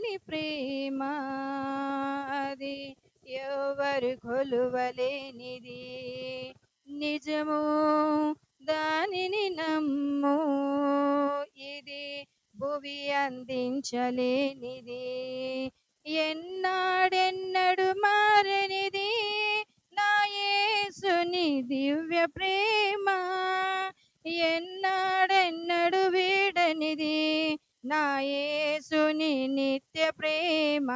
యేసుని ప్రేమ. అది ఎవరు కొలువలేనిది? నిజము దానిని నమ్ము. ఇది భువి అందించలేనిది. ఎన్నాడెన్నడు మారనిది? నాయసుని దివ్య ప్రేమ. ఎన్నాడెన్నడు వీడనిది? నాయసుని నిత్య ప్రేమ.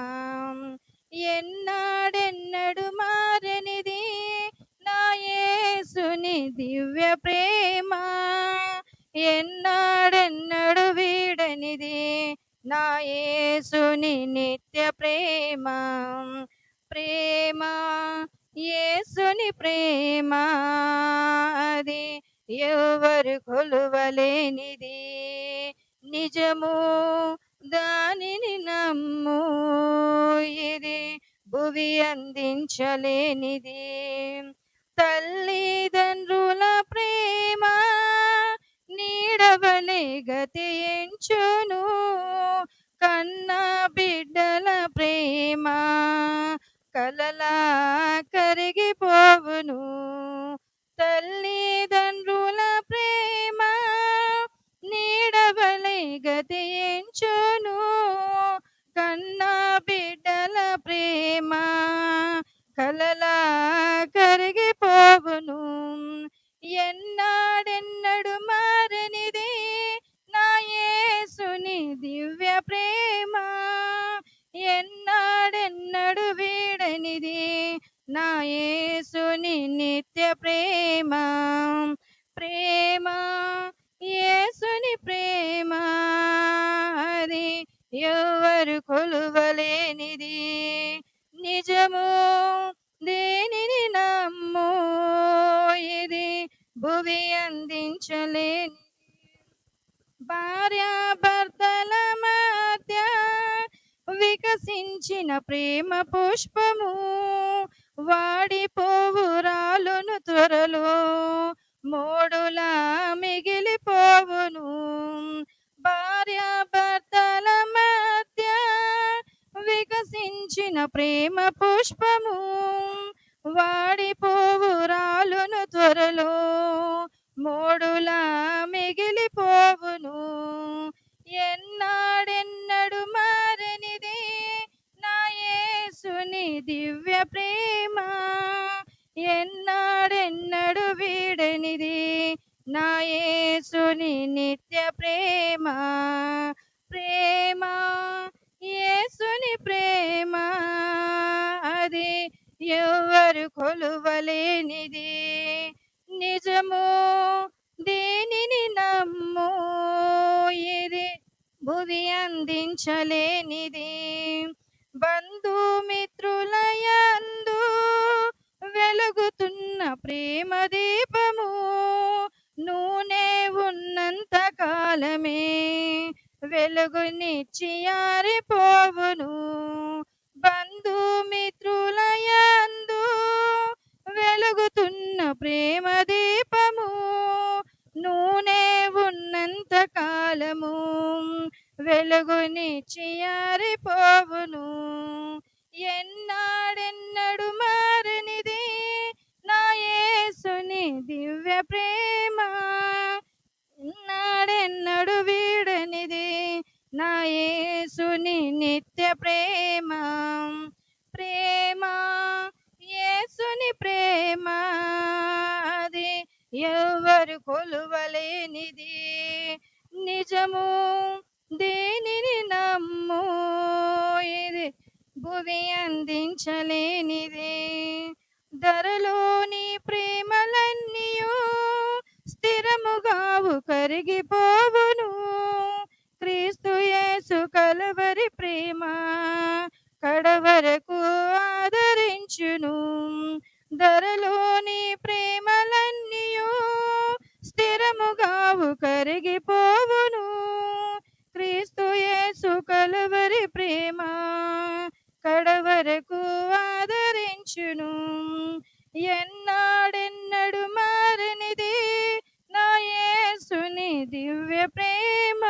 ఎన్నాడెన్నడు మారనిది? నా యేసుని దివ్య ప్రేమ. ఎన్నాడెన్నడు వీడనిది? నా యేసుని నిత్య ప్రేమ. ప్రేమ యేసుని ప్రేమ అది ఎవరు కొలువలేనిది? నిజము దానిని నమ్ము. ఇది భువి అందించలేనిది. తల్లిదండ్రుల భువి అందించలేని భార్యాభర్తల మధ్య వికసించిన ప్రేమ పుష్పము వాడిపోవురాలును త్వరలో మోడులా మిగిలిపోవును. భార్యాభర్తల మధ్య వికసించిన ప్రేమ పుష్పము వాడిపోవురాలును త్వరలో మోడులా మిగిలిపోవును. ఎన్నాడెన్నడు మారనిది నా యేసుని దివ్య ప్రేమ. ఎన్నాడెన్నడు వీడనిది నా యేసుని నిత్య ప్రేమ. ప్రేమ యేసుని ప్రేమ అది ఎవరు కొలువలేనిది. నిజము దేనిని నమ్ము? ఇది బుధి అందించలేనిది. బంధుమిత్రులయందు వెలుగుతున్న ప్రేమ దీపము నూనె ఉన్నంత కాలమే వెలుగునిచ్చి ఆరిపోవును బంధుమిత్రులయందు వెలుగుతున్న ప్రేమ దీపము నూనె ఉన్నంత కాలము వెలుగుని చియారిపోవును. ఎన్నాడెన్నడు మారనిది నా యేసుని దివ్య ప్రేమ. ఎన్నాడెన్నడు వీడనిది నా యేసుని నిత్య ప్రేమ. ప్రేమ యేసుని ప్రేమ అది ఎవరు కొలువలేనిది. నిజము భువి అందించలేనిదే. ధరలోని ప్రేమలన్నీయు స్థిరముగావు కరిగిపోవును. క్రీస్తు యేసు కలవ ఎన్నాడెన్నడు మారనిది? నా యేసుని దివ్య ప్రేమ.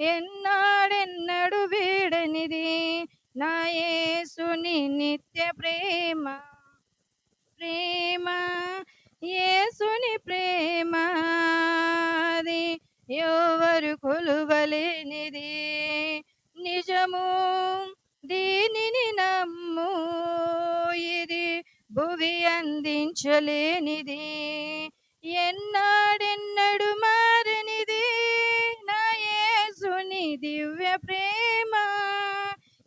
ఎన్నాడెన్నడు వీడనిది? నా యేసుని నిత్య ప్రేమ. ప్రేమ యేసుని ప్రేమ. అది ఎవరు కొలువలేనిది? నిజము దీని భువి అందించలేనిది. ఎన్నాడెన్నడు మారనిది? నా యేసుని దివ్య ప్రేమ.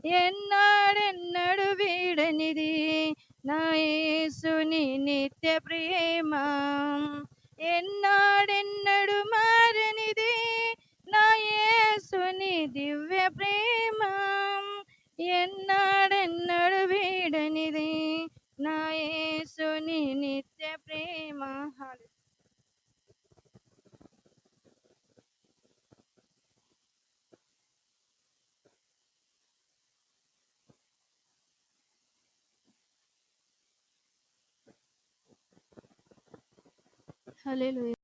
ఎన్నాడెన్నడు వీడనిది? నా యేసుని నిత్య ప్రేమ. ఎన్నాడెన్నడు మారనిది? నా యేసుని దివ్య ప్రేమ. ఎన్నాడెన్నడు వీడనిది? Hallelujah.